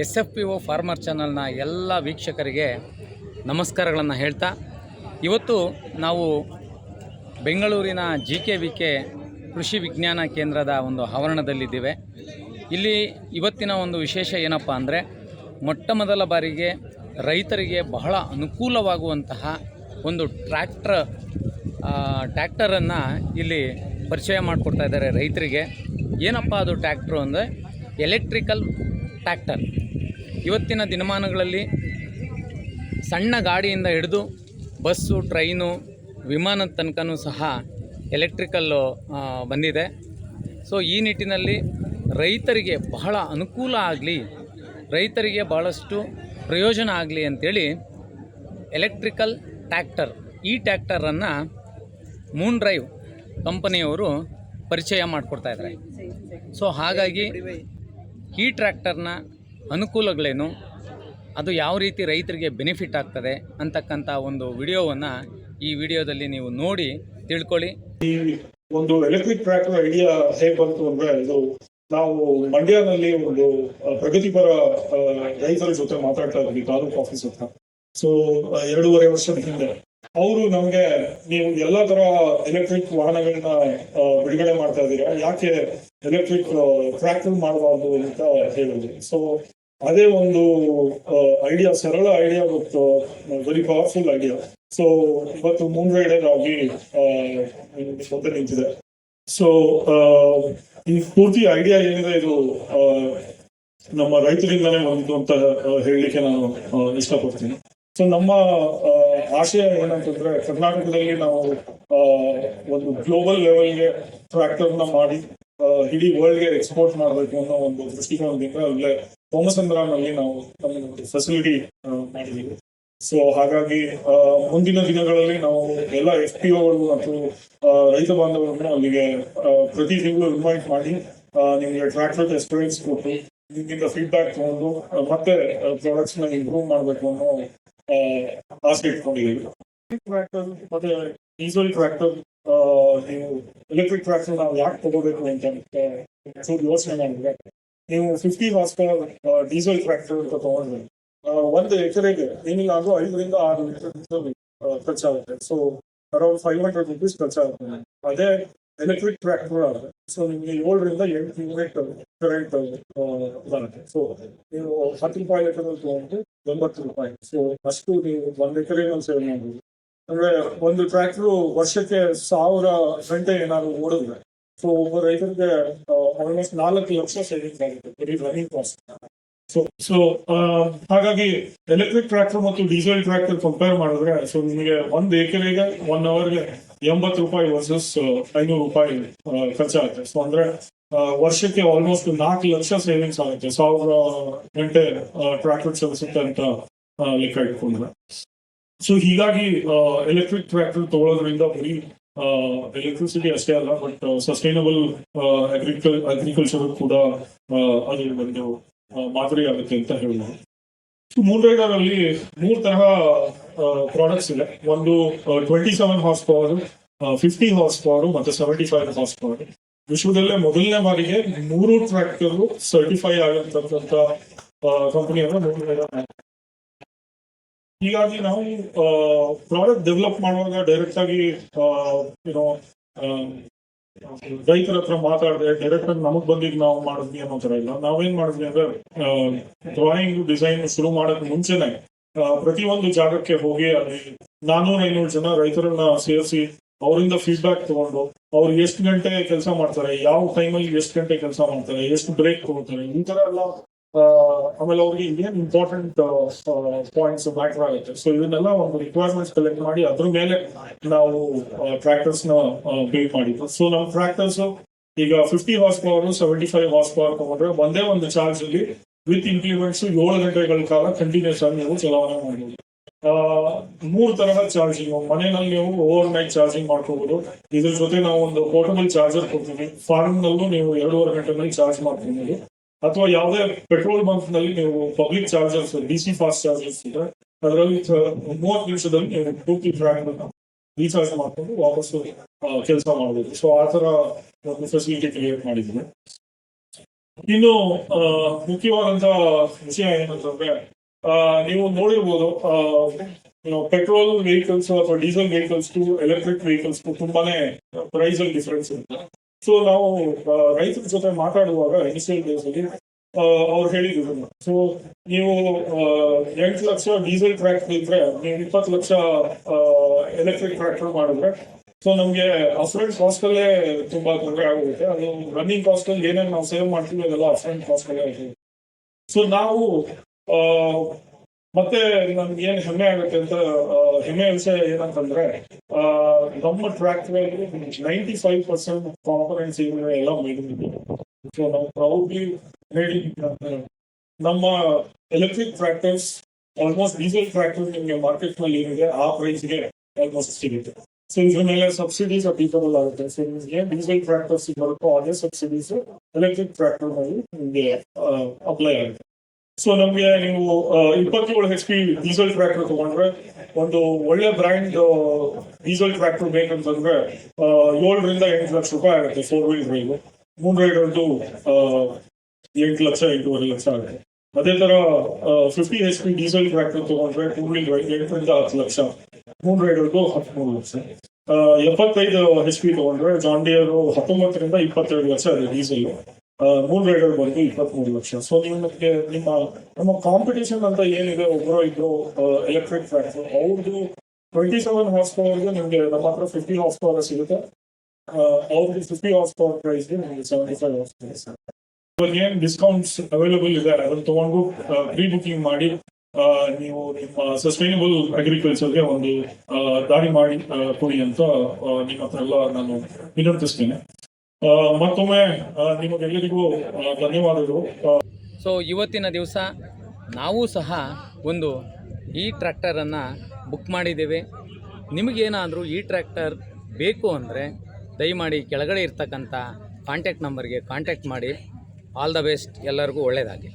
S F P O farmer ಚಾನಲ್ನ ಎಲ್ಲ ವೀಕ್ಷಕರಿಗೆ ನಮಸ್ಕಾರಗಳನ್ನು ಹೇಳ್ತಾ, ಇವತ್ತು ನಾವು ಬೆಂಗಳೂರಿನ ಜಿ ಕೆ ವಿ ಕೆ ಕೃಷಿ ವಿಜ್ಞಾನ ಕೇಂದ್ರದ ಒಂದು ಆವರಣದಲ್ಲಿದ್ದೇವೆ. ಇಲ್ಲಿ ಇವತ್ತಿನ ಒಂದು ವಿಶೇಷ ಏನಪ್ಪ ಅಂದರೆ, ಮೊಟ್ಟ ಮೊದಲ ಬಾರಿಗೆ ರೈತರಿಗೆ ಬಹಳ ಅನುಕೂಲವಾಗುವಂತಹ ಒಂದು ಟ್ರ್ಯಾಕ್ಟ್ರ್ ಟ್ಯಾಕ್ಟರನ್ನು ಇಲ್ಲಿ ಪರಿಚಯ ಮಾಡಿಕೊಡ್ತಾ ಇದ್ದಾರೆ ರೈತರಿಗೆ. ಏನಪ್ಪ ಅದು ಟ್ಯಾಕ್ಟ್ರು ಅಂದರೆ, ಎಲೆಕ್ಟ್ರಿಕಲ್ ಟ್ಯಾಕ್ಟರ್ ಇವತ್ತಿನ ದಿನಮಾನಗಳಲ್ಲಿ ಸಣ್ಣ ಗಾಡಿಯಿಂದ ಹಿಡಿದು ಬಸ್ಸು, ಟ್ರೈನು ವಿಮಾನದ ತನಕನೂ ಸಹ ಎಲೆಕ್ಟ್ರಿಕಲ್ಲು ಬಂದಿದೆ. ಸೊ ಈ ನಿಟ್ಟಿನಲ್ಲಿ ರೈತರಿಗೆ ಬಹಳ ಅನುಕೂಲ ಆಗಲಿ, ರೈತರಿಗೆ ಬಹಳಷ್ಟು ಪ್ರಯೋಜನ ಆಗಲಿ ಅಂಥೇಳಿ ಎಲೆಕ್ಟ್ರಿಕಲ್ ಟ್ಯಾಕ್ಟರ್ ಈ ಟ್ಯಾಕ್ಟರನ್ನು ಮೂನ್ ಡ್ರೈವ್ ಕಂಪನಿಯವರು ಪರಿಚಯ ಮಾಡಿಕೊಡ್ತಾ ಇದ್ದಾರೆ. ಸೊ ಹಾಗಾಗಿ ಈ ಟ್ರ್ಯಾಕ್ಟರ್ನ ಅನುಕೂಲಗಳೇನು? ಅದು ಯಾವ ರೀತಿ ರೈತರಿಗೆ ಬೆನಿಫಿಟ್ ಆಗ್ತದೆ ಅಂತಕ್ಕಂಥ ಒಂದು ವಿಡಿಯೋವನ್ನು ಈ ವಿಡಿಯೋದಲ್ಲಿ ನೀವು ನೋಡಿ ತಿಳ್ಕೊಳ್ಳಿ. ಒಂದು ಎಲೆಕ್ಟ್ರಿಕ್ ಟ್ರ್ಯಾಕ್ಟರ್ ಐಡಿಯಾ ಹೇಗೆ ಬಂತು ಅಂದ್ರೆ ಇದು ನಾವು ಮಂಡ್ಯದಲ್ಲಿ ಒಂದು ಪ್ರಗತಿಪರ ರೈತರ ಜೊತೆ ಮಾತಾಡ್ತಾ ಇದ್ವಿ, ತಾಲೂಕು ಆಫೀಸ್ ಹತ್ರ. ಸೊ ಎರಡೂವರೆ ವರ್ಷದ ಹಿಂದೆ. ಅವರು ನಮಗೆ ನೀವು ಎಲ್ಲ ತರ ಎಲೆಕ್ಟ್ರಿಕ್ ವಾಹನಗಳನ್ನ ಬಿಡುಗಡೆ ಮಾಡ್ತಾ ಇದ್ದೀರಾ? ಯಾಕೆ ಎಲೆಕ್ಟ್ರಿಕ್ ಟ್ರ್ಯಾಕ್ಟರ್ ಮಾಡಬಾರ್ದು ಅಂತ ಹೇಳಿದ್ವಿ ಸೊ ಅದೇ ಒಂದು ಐಡಿಯಾ ಸರಳ ಐಡಿಯಾ ಮತ್ತು ವೆರಿ ಪವರ್ಫುಲ್ ಐಡಿಯಾ ಸೊ ಇವತ್ತು ಮೂನ್ ರೈಡರ್ ಆಗಿ ಮುಂದೆ ನಿಂತಿದೆ. ಸೊ ಈ ಪೂರ್ತಿ ಐಡಿಯಾ ಏನಿದೆ ಇದು ನಮ್ಮ ರೈತರಿಂದಾನೇ ಬಂದಿದ್ದು ಅಂತ ಹೇಳಲಿಕ್ಕೆ ನಾನು ಇಷ್ಟಪಡ್ತೀನಿ. ಸೊ ನಮ್ಮ ಆಶಯ ಏನಂತಂದ್ರೆ, ಕರ್ನಾಟಕದಲ್ಲಿ ನಾವು ಒಂದು ಗ್ಲೋಬಲ್ ಲೆವೆಲ್ಗೆ ಟ್ರ್ಯಾಕ್ಟರ್ನ ಮಾಡಿ ಇಡೀ ವರ್ಲ್ಡ್ಗೆ ಎಕ್ಸ್ಪೋರ್ಟ್ ಮಾಡಬೇಕು ಅನ್ನೋ ಒಂದು ದೃಷ್ಟಿಕೋನದಿಂದ ಅಲ್ಲೇ ಸೋಮಸಂದ್ರನಲ್ಲಿ ನಾವು ನಮ್ಮ ಫೆಸಿಲಿಟಿ ಮಾಡಿದ್ದೀವಿ. ಸೊ ಹಾಗಾಗಿ ಮುಂದಿನ ದಿನಗಳಲ್ಲಿ ನಾವು ಎಲ್ಲ ಎಫ್ ಪಿ ಒಗಳು ಮತ್ತು ರೈತ ಬಾಂಧವರನ್ನು ಅಲ್ಲಿಗೆ ಪ್ರತಿ ತಿಂಗಳು ಇನ್ವೈಟ್ ಮಾಡಿ ನಿಮ್ಗೆ ಟ್ರ್ಯಾಕ್ಟರ್ ಎಕ್ಸ್ಪೀರಿಯನ್ಸ್ ಕೊಟ್ಟು, ನಿಮ್ಮಿಂದ ಫೀಡ್ಬ್ಯಾಕ್ ತಗೊಂಡು, ಮತ್ತೆ ಪ್ರಾಡಕ್ಟ್ಸ್ನ ಇಂಪ್ರೂವ್ ಮಾಡಬೇಕು ಅನ್ನೋ ಆ, ಆಸೆ ಇಟ್ಕೊಂಡಿದ್ದೀವಿ ಟ್ರ್ಯಾಕ್ಟರ್ ಮತ್ತೆ ಡೀಸೆಲ್ ಟ್ರ್ಯಾಕ್ಟರ್ ನೀವು ಎಲೆಕ್ಟ್ರಿಕ್ ಟ್ರ್ಯಾಕ್ಟರ್ ನಾವು ಯಾಕೆ ತಗೋಬೇಕು ಅಂತ ಆ, ಯೋಚನೆ ಮಾಡಿದ್ರೆ ನೀವು fifty horse power diesel tractor ಅಂತ ತಗೊಂಡ್ರೆ ಆ, ಒಂದು ಎಕರೆಗೆ ಏನಿಲ್ಲ ಅಂದ್ರೂ ಐದರಿಂದ ಆರು ಲೀಟರ್ ಡೀಸೆಲ್ ಆ, ಖರ್ಚಾಗುತ್ತೆ so around five hundred rupees ಖರ್ಚಾಗುತ್ತೆ ಅದೇ ಎಲೆಕ್ಟ್ರಿಕ್ ಟ್ರ್ಯಾಕ್ಟರ್ ಆದ್ರೆ ಸೊ ನಿಮಗೆ ಏಳರಿಂದ ಎಂಟು ಯೂನಿಟ್ ಕರೆಂಟ್ ಬರುತ್ತೆ ಸೊ ನೀವು ಹತ್ತು ರೂಪಾಯಿ ಲೆಕ್ಕದಲ್ಲಿ ತಗೊಂಡ್ರೆ ಎಂಬತ್ತು ರೂಪಾಯಿ. ಸೊ ಅಷ್ಟು ನೀವು ಒಂದು ಎಕರೆನಲ್ಲಿ ಸೇವ್ ಮಾಡ್ಬೋದು. ಅಂದ್ರೆ ಒಂದು ಟ್ರ್ಯಾಕ್ಟರ್ ವರ್ಷಕ್ಕೆ ಸಾವಿರ ಗಂಟೆ ಏನಾದ್ರು ಓಡಿದ್ರೆ. ಸೊ ಒಬ್ಬ ರೈತರಿಗೆ ಆಲ್ಮೋಸ್ಟ್ ನಾಲ್ಕು ಲಕ್ಷ ಸೇವಿಂಗ್ಸ್ ಆಗುತ್ತೆ, ಬರೀ ರನ್ನಿಂಗ್ ಕಾಸ್ಟ್ ಸೊ ಸೊ ಹಾಗಾಗಿ ಎಲೆಕ್ಟ್ರಿಕ್ ಟ್ರ್ಯಾಕ್ಟರ್ ಮತ್ತು ಡೀಸೆಲ್ ಟ್ರ್ಯಾಕ್ಟರ್ ಕಂಪೇರ್ ಮಾಡಿದ್ರೆ ಸೊ ನಿಮಗೆ ಒಂದು ಎಕರೆಗೆ ಒನ್ ಅವರ್ಗೆ ಎಂಬತ್ತು ರೂಪಾಯಿ ವರ್ಸಸ್ ಐನೂರು ರೂಪಾಯಿ ಖರ್ಚಾಗುತ್ತೆ. ಸೊ ಅಂದ್ರೆ ವರ್ಷಕ್ಕೆ ಆಲ್ಮೋಸ್ಟ್ ನಾಲ್ಕು ಲಕ್ಷ ಸೇವಿಂಗ್ಸ್ ಆಗುತ್ತೆ. ಸಾವಿರ ಗಂಟೆ ಟ್ರ್ಯಾಕ್ಟರ್ ಚಲಿಸುತ್ತೆ ಅಂತ ಲೆಕ್ಕ ಇಟ್ಕೊಂಡ್ರೆ ಸೊ ಹೀಗಾಗಿ ಎಲೆಕ್ಟ್ರಿಕ್ ಟ್ರ್ಯಾಕ್ಟರ್ ತಗೊಳ್ಳೋದ್ರಿಂದ ಬರೀ ಎಲೆಕ್ಟ್ರಿಸಿಟಿ ಅಷ್ಟೇ ಅಲ್ಲ ಬಟ್ ಸಸ್ಟೈನಬಲ್ ಅಗ್ರಿಕಲ್ ಅಗ್ರಿಕಲ್ಚರ್ ಕೂಡ ಅದು ಒಂದು ಮಾದರಿ ಆಗುತ್ತೆ ಅಂತ ಹೇಳ್ಬೋದು. ಮೂನ್ ರೈಡರ್ ಅಲ್ಲಿ ಮೂರ್ ತರಹ ಪ್ರಾಡಕ್ಟ್ಸ್ ಇದೆ. ಒಂದು twenty seven horse power fifty horse power ಮತ್ತೆ ಸೆವೆಂಟಿ ಫೈವ್ ಹಾರ್ಸ್ ಪವರ್ ವಿಶ್ವದಲ್ಲೇ ಮೊದಲನೇ ಬಾರಿಗೆ ಮೂರು ಟ್ರ್ಯಾಕ್ಟರ್ ಸರ್ಟಿಫೈ ಆಗಿರ್ತಕ್ಕಂಥ ಕಂಪನಿ ಅಂದ್ರೆ ಹೀಗಾಗಿ ನಾವು ಪ್ರಾಡಕ್ಟ್ ಡೆವಲಪ್ ಮಾಡುವಾಗ ಡೈರೆಕ್ಟ್ ಆಗಿ ಏನೋ ರೈತರ ಹತ್ರ ಮಾತಾಡದೆ ಡೈರೆಕ್ಟ್ ಆಗಿ ನಮಗ್ ಬಂದಿದ್ ನಾವು ಮಾಡಿದ್ವಿ ಅನ್ನೋ ತರ ಇಲ್ಲ. ನಾವೇನ್ ಮಾಡಿದ್ವಿ ಅಂದ್ರೆ ಡ್ರಾಯಿಂಗ್ ಡಿಸೈನ್ ಶುರು ಮಾಡಕ್ ಮುಂಚೆನೆ ಪ್ರತಿಯೊಂದು ಜಾಗಕ್ಕೆ ಹೋಗಿ ಅಲ್ಲಿ ನಾನೂರ ಐನೂರು ಜನ ರೈತರನ್ನ ಸೇರಿಸಿ ಅವರಿಂದ ಫೀಡ್ಬ್ಯಾಕ್ ತಗೊಂಡು ಅವ್ರು ಎಷ್ಟು ಗಂಟೆ ಕೆಲಸ ಮಾಡ್ತಾರೆ, ಯಾವ ಟೈಮಲ್ಲಿ ಎಷ್ಟು ಗಂಟೆ ಕೆಲಸ ಮಾಡ್ತಾರೆ, ಎಷ್ಟು ಬ್ರೇಕ್ ತಗೋತಾರೆ ಈ ತರ ಎಲ್ಲ ಆಮೇಲೆ ಅವ್ರಿಗೆ ಏನ್ ಇಂಪಾರ್ಟೆಂಟ್ ಪಾಯಿಂಟ್ಸ್ ಮ್ಯಾಟರ್ ಆಗುತ್ತೆ. ಸೊ ಇದನ್ನೆಲ್ಲ ಒಂದು ರಿಕ್ವೈರ್ಮೆಂಟ್ಸ್ ಕಲೆಕ್ಟ್ ಮಾಡಿ ಅದ್ರ ಮೇಲೆ ನಾವು ಟ್ರ್ಯಾಕ್ಟರ್ಸ್ನ ಬಿಲ್ಡ್ ಮಾಡಿದ್ವಿ ಸೊ ನಮ್ಮ ಟ್ರ್ಯಾಕ್ಟರ್ಸ್ ಈಗ fifty horse power seventy five horse power ತಗೊಂಡ್ರೆ ಒಂದೇ ಒಂದು ಚಾರ್ಜ್ ಅಲ್ಲಿ ವಿತ್ ಇಂಪ್ಲಿಮೆಂಟ್ಸ್ ಏಳು ಗಂಟೆಗಳ ಕಾಲ ಕಂಟಿನ್ಯೂಸ್ ಆಗಿ ನೀವು ಚಲಾವಣೆ ಮಾಡಬಹುದು ಮೂರು ತರಹ ಚಾರ್ಜಿಂಗ್ ಮನೆಯಲ್ಲಿ ನೀವು ಓವರ್ ನೈಟ್ ಚಾರ್ಜಿಂಗ್ ಮಾಡ್ಕೋಬಹುದು ಇದ್ರ ಜೊತೆ ನಾವು ಒಂದು ಪೋರ್ಟಬಲ್ ಚಾರ್ಜರ್ ಕೊಡ್ತೀವಿ. ಫಾರ್ಮ್ ನಲ್ಲೂ ನೀವು ಎರಡೂವರೆ ಗಂಟೆನಲ್ಲಿ ಚಾರ್ಜ್ ಮಾಡ್ಕೊಬಹುದು ಅಥವಾ ಯಾವುದೇ ಪೆಟ್ರೋಲ್ ಬಂಕ್ನಲ್ಲಿ ನೀವು public chargers D C fast chargers ಇದೆ. ಅದರಲ್ಲಿ ಮೂವತ್ತು ನಿಮಿಷದಲ್ಲಿ ನೀವು ಕಿ ಫ್ರಾಂಡ್ ರೀಚಾರ್ಜ್ ಮಾಡ್ಕೊಂಡು ವಾಪಸ್ಸು ಕೆಲಸ ಮಾಡಬಹುದು ಸೊ ಆ ತರ ಒಂದು ಫೆಸಿಲಿಟಿ ಕ್ರಿಯೇಟ್ ಮಾಡಿದ್ದೀನಿ. ಇನ್ನು ಮುಖ್ಯವಾದಂತಹ ಮುಖ್ಯವಾದಂತ ವಿಷಯ ಏನಂತಂದ್ರೆ ನೀವು ನೋಡಿರ್ಬೋದು ಪೆಟ್ರೋಲ್ ವೆಹಿಕಲ್ಸ್ ಅಥವಾ diesel vehicles to electric vehicles ತುಂಬಾನೇ ಪ್ರೈಸ್ ಅಲ್ಲಿ ಡಿಫರೆನ್ಸ್ ಇರುತ್ತೆ. ಸೊ ನಾವು ರೈತರ ಜೊತೆ ಮಾತಾಡುವಾಗ ಇನಿಷಿಯಲ್ ಡೇಸ್ ಅಲ್ಲಿ ಅವ್ರು ಹೇಳಿದ್ರು. ಸೊ ನೀವು ಎಂಟು ಲಕ್ಷ ಡೀಸೆಲ್ ಟ್ರ್ಯಾಕ್ಟರ್ ಇದ್ರೆ, ನೀವು ಇಪ್ಪತ್ತು ಲಕ್ಷ ಎಲೆಕ್ಟ್ರಿಕ್ ಟ್ರ್ಯಾಕ್ಟರ್ ಮಾಡಿದ್ರೆ ಸೊ ನಮ್ಗೆ ಅಫ್ರೆಂಟ್ ಕಾಸ್ಟ್ ಅಲ್ಲೇ ತುಂಬಾ ತೊಂದರೆ ಆಗುತ್ತೆ. ಅದು ರನ್ನಿಂಗ್ ಕಾಸ್ಟ್ ಅಲ್ಲಿ ಏನೇನು ನಾವು ಸೇವ್ ಮಾಡ್ತೀವಿ, ಅದೆಲ್ಲ ಅಫ್ರೆಂಟ್ ಕಾಸ್ಟ್ ಅಲ್ಲೇ ಸೊ ನಾವು ಮತ್ತೆ ನಮ್ಗೆ ಏನ್ ಹೆಮ್ಮೆ ಆಗುತ್ತೆ ಅಂತ ಹೆಮ್ಮೆ ವಿಷಯ ಏನಂತಂದ್ರೆ ನಮ್ಮ track ninety five percent components ಎಲ್ಲ ಮೇಡಿದ್ದೀವಿ ಸೊ ನಾವು ಪ್ರೌಡ್ಲಿ ಹೇಳಿ ನಮ್ಮ electric tractors almost diesel tractor ನಿಮಗೆ ಮಾರ್ಕೆಟ್ನಲ್ಲಿ ಏನಿದೆ, ಆ ಪ್ರೈಸ್ಗೆ ಆಲ್ಮೋಸ್ಟ್ ಸಿಗುತ್ತೆ. ಸೊ ಇದ್ರ ಮೇಲೆ ಸಬ್ಸಿಡೀಸ್ ಅಪ್ಲಿಕಬಲ್ ಆಗುತ್ತೆ. ಸೊ ನಿಮಗೆ ಡೀಸೆಲ್ ಟ್ರ್ಯಾಕ್ಟರ್ಸ್ ಬರುತ್ತೋ ಅದೇ ಸಬ್ಸಿಡೀಸ್ ಎಲೆಕ್ಟ್ರಿಕ್ ಟ್ರ್ಯಾಕ್ಟರ್ನಲ್ಲಿ ನಿಮಗೆ ಅಪ್ಲೈ ಆಗುತ್ತೆ. ಸೊ ನಮ್ಗೆ ನೀವು ಇಪ್ಪತ್ತೇಳು ಹೆಚ್ ಪಿ ಡೀಸೆಲ್ ಟ್ರ್ಯಾಕ್ಟರ್ ತಗೊಂಡ್ರೆ, ಒಂದು ಒಳ್ಳೆ ಬ್ರ್ಯಾಂಡ್ ಡೀಸೆಲ್ ಟ್ರ್ಯಾಕ್ಟರ್ ಬೇಕಂತಂದ್ರೆ ಏಳರಿಂದ ಎಂಟು ಲಕ್ಷ ರೂಪಾಯಿ ಆಗುತ್ತೆ ಫೋರ್ ವೀಲ್ ಡ್ರೈವ್ ಮೂನ್ ರೈಡರ್ದು ಎಂಟು ಲಕ್ಷ, ಎಂಟೂವರೆ ಲಕ್ಷ ಆಗುತ್ತೆ. ಅದೇ ತರ fifty H P diesel tractor ತಗೊಂಡ್ರೆ ಟೂ ವೀಲ್ ಡ್ರೈವ್ ಎಂಟರಿಂದ ಹತ್ತು ಲಕ್ಷ ಮೂನ್ ರೈಡರ್ದು ಹದಿಮೂರು ಲಕ್ಷ. ಎಪ್ಪತ್ತೈದು ಎಚ್ ಪಿ ತಗೊಂಡ್ರೆ ಜಾಂಡಿಯರ್ ಹತ್ತೊಂಬತ್ತರಿಂದ ಇಪ್ಪತ್ತೆರಡು ಲಕ್ಷ ಇದೆ ಡೀಸೆಲ್ ಮೂನ್ ರೈಡರ್ ಬಂದು ಇಪ್ಪತ್ಮೂರು ಲಕ್ಷ. ಸೊ ನೀವು ನಮಗೆ ನಿಮ್ಮ, ನಮ್ಮ ಕಾಂಪಿಟೇಷನ್ ಅಂತ ಏನಿದೆ ಒಬ್ಬರು ಇದ್ರು ಎಲೆಕ್ಟ್ರಿಕ್ ಟ್ರ್ಯಾಕ್ಟರ್ ಅವ್ರದ್ದು ಟ್ವೆಂಟಿ ಸೆವೆನ್ ಹಾರ್ಸ್ ಪವರ್ಗೆ ನಿಮಗೆ ನಮ್ಮ ಹತ್ರ ಫಿಫ್ಟಿ ಹಾರ್ಸ್ ಪವರ್ ಸಿಗುತ್ತೆ ಅವ್ರದ್ದು ಫಿಫ್ಟಿ ಹಾರ್ಸ್ ಪವರ್ ಪ್ರೈಸ್ಗೆ ನಿಮಗೆ ಸೆವೆಂಟಿ ಫೈವ್ ಹಾರ್ಸ್ ಪವರ್ ಇವಾಗ ಏನು ಡಿಸ್ಕೌಂಟ್ಸ್ ಅವೈಲೇಬಲ್ ಇದೆ, ಅದನ್ನು ತೊಗೊಂಡು ಪ್ರೀ ಬುಕಿಂಗ್ ಮಾಡಿ ನೀವು ನಿಮ್ಮ ಸಸ್ಟೈನಬಲ್ ಅಗ್ರಿಕಲ್ಚರ್ಗೆ ಒಂದು ದಾರಿ ಮಾಡಿ ಕೊಡಿ ಅಂತ ನಿಮ್ಮ ಹತ್ರ ಎಲ್ಲ ನಾನು ವಿನಂತಿಸ್ತೇನೆ. ಮತ್ತೊಮ್ಮೆ ನಿಮಗೆಲ್ಲರಿಗೂ ಧನ್ಯವಾದಗಳು. ಸೊ ಇವತ್ತಿನ ದಿವಸ ನಾವು ಸಹ ಒಂದು ಈ ಟ್ರ್ಯಾಕ್ಟರನ್ನು ಬುಕ್ ಮಾಡಿದ್ದೇವೆ. ನಿಮಗೇನಾದರೂ ಈ ಟ್ರ್ಯಾಕ್ಟರ್ ಬೇಕು ಅಂದರೆ ದಯಮಾಡಿ ಕೆಳಗಡೆ ಇರ್ತಕ್ಕಂಥ ಕಾಂಟ್ಯಾಕ್ಟ್ ನಂಬರ್ಗೆ ಕಾಂಟ್ಯಾಕ್ಟ್ ಮಾಡಿ. ಆಲ್ ದ ಬೆಸ್ಟ್ ಎಲ್ಲರಿಗೂ ಒಳ್ಳೆಯದಾಗಲಿ